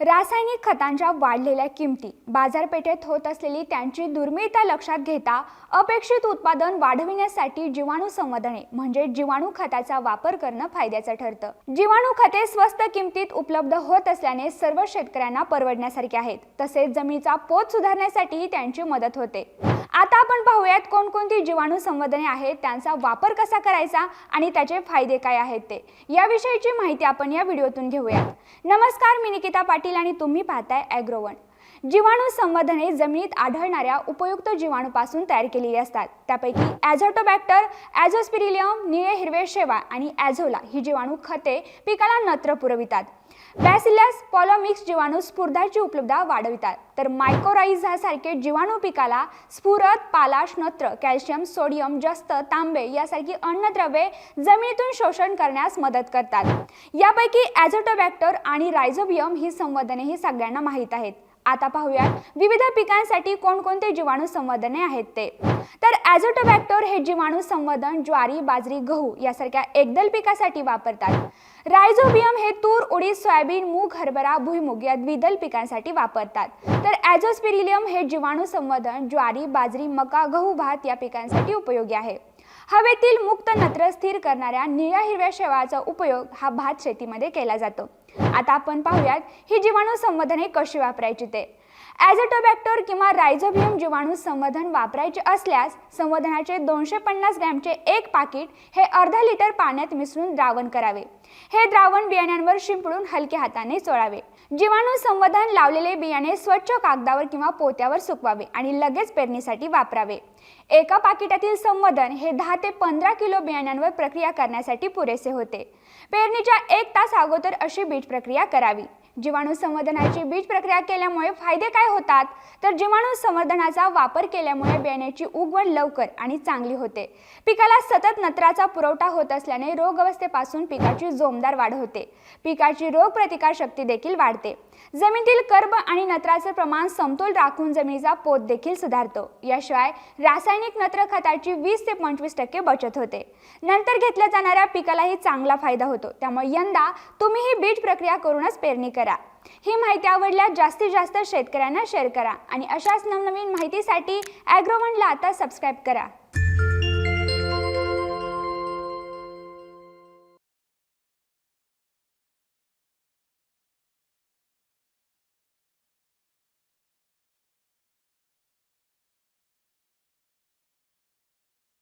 रासायनिक खतांच्या वाढलेल्या किमती बाजारपेठेत होत असलेली त्यांची दुर्मिळता लक्षात घेता अपेक्षित उत्पादन वाढविण्यासाठी जीवाणू संवर्धने म्हणजे जीवाणू खताचा वापर करणं फायद्याचं ठरतं. जीवाणू खते स्वस्त किमतीत उपलब्ध होत असल्याने सर्व शेतकऱ्यांना परवडण्यासारखे आहेत. तसेच जमिनीचा पोत सुधारण्यासाठीही त्यांची मदत होते. आता आपण पाहूयात कोणकोणती जीवाणू संवर्धने आहेत त्यांचा वापर कसा करायचा आणि त्याचे फायदे काय आहेत ते. याविषयीची माहिती आपण या व्हिडिओतून घेऊयात. नमस्कार मी निकिता पाटील आणि तुम्ही पाहताय ॲग्रोवन जीवाणू संवर्धने जमिनीत आढळणाऱ्या उपयुक्त जीवाणूपासून तयार केलेली असतात. त्यापैकी ॲझोटोबॅक्टर ॲझोस्पिरिलियम निळे हिरवे शेवा आणि ॲझोला ही जीवाणू खते पिकाला नत्र पुरवितात. बॅसिलस पॉलोमिक्स जीवाणू स्फुर्धाची उपलब्धता वाढवितात. तर मायकोराइझासारखे जीवाणू पिकाला स्फुरद पालाश नत्र कॅल्शियम सोडियम जस्त तांबे यासारखी अन्नद्रव्ये जमिनीतून शोषण करण्यास मदत करतात. यापैकी ॲझोटोबॅक्टर आणि रायझोबियम ही संवर्धने ही सगळ्यांना माहीत आहेत. आता पाहूयात. विविध पिकांसाठी कोणकोणते जीवाणू संवर्धने आहेत ते. तर ॲझोटोबॅक्टर हे जीवाणू संवर्धन ज्वारी बाजरी गहू यासारख्या एकदल पिकासाठी वापरतात. रायझोबियम हे तूर उडीद सोयाबीन मूग हरभरा भुईमुग या द्विदल पिकांसाठी वापरतात. तर ॲझोस्पिरिलियम हे जीवाणू संवर्धन ज्वारी बाजरी मका गहू भात या पिकांसाठी उपयोगी आहे. हवेतील मुक्त नत्र स्थिर करणाऱ्या निळ्या हिरव्या शेवाळाचा उपयोग हा भात शेतीमध्ये केला जातो. आता आपण पाहूयात ही जीवाणू संवर्धने कशी वापरायची ते. ॲझोटोबॅक्टर किंवा रायझोबियम जीवाणू संवर्धन वापरायचे असल्यास संवर्धनाचे दोनशे पन्नास ग्रॅमचे एक पाकिट हे अर्धा लिटर पाण्यात मिसळून द्रावण करावे. हे द्रावण बियाण्यांवर शिंपडून हलक्या हाताने चोळावे. जीवाणू संवर्धन लावलेले बियाणे स्वच्छ कागदावर किंवा पोत्यावर सुकवावे आणि लगेच पेरणीसाठी वापरावे. एका पाकिटातील संवर्धन हे दहा ते पंधरा किलो बियाण्यांवर प्रक्रिया करण्यासाठी पुरेसे होते. पेरणीच्या एक तास अगोदर अशी बीज प्रक्रिया करावी. जीवाणू संवर्धनाची बीज प्रक्रिया केल्यामुळे फायदे काय होतात? तर जीवाणू संवर्धनाचा वापर केल्यामुळे बियाण्याची उगवण लवकर आणि चांगली होते. पिकाला सतत नत्राचा पुरवठा होत असल्याने रोगअवस्थेपासून पिकाची जोमदार वाढ होते. पिकाची रोगप्रतिकारशक्ती देखील वाढते. जमिनीतील कर्ब आणि नत्राचे प्रमाण समतोल राखून जमिनीचा पोत देखील सुधारतो. याशिवाय रासायनिक नत्र खताची वीस ते पंचवीस टक्के बचत होते. नंतर घेतल्या जाणाऱ्या पिकालाही चांगला फायदा होतो. त्यामुळे यंदा तुम्ही ही बीज प्रक्रिया करूनच पेरणी करा. करा. ही माहिती आवडल्यास जास्तीत जास्त शेतकऱ्यांना शेअर करा आणि अशाच नवनवीन माहितीसाठी ॲग्रोवनला आता सबस्क्राईब करा.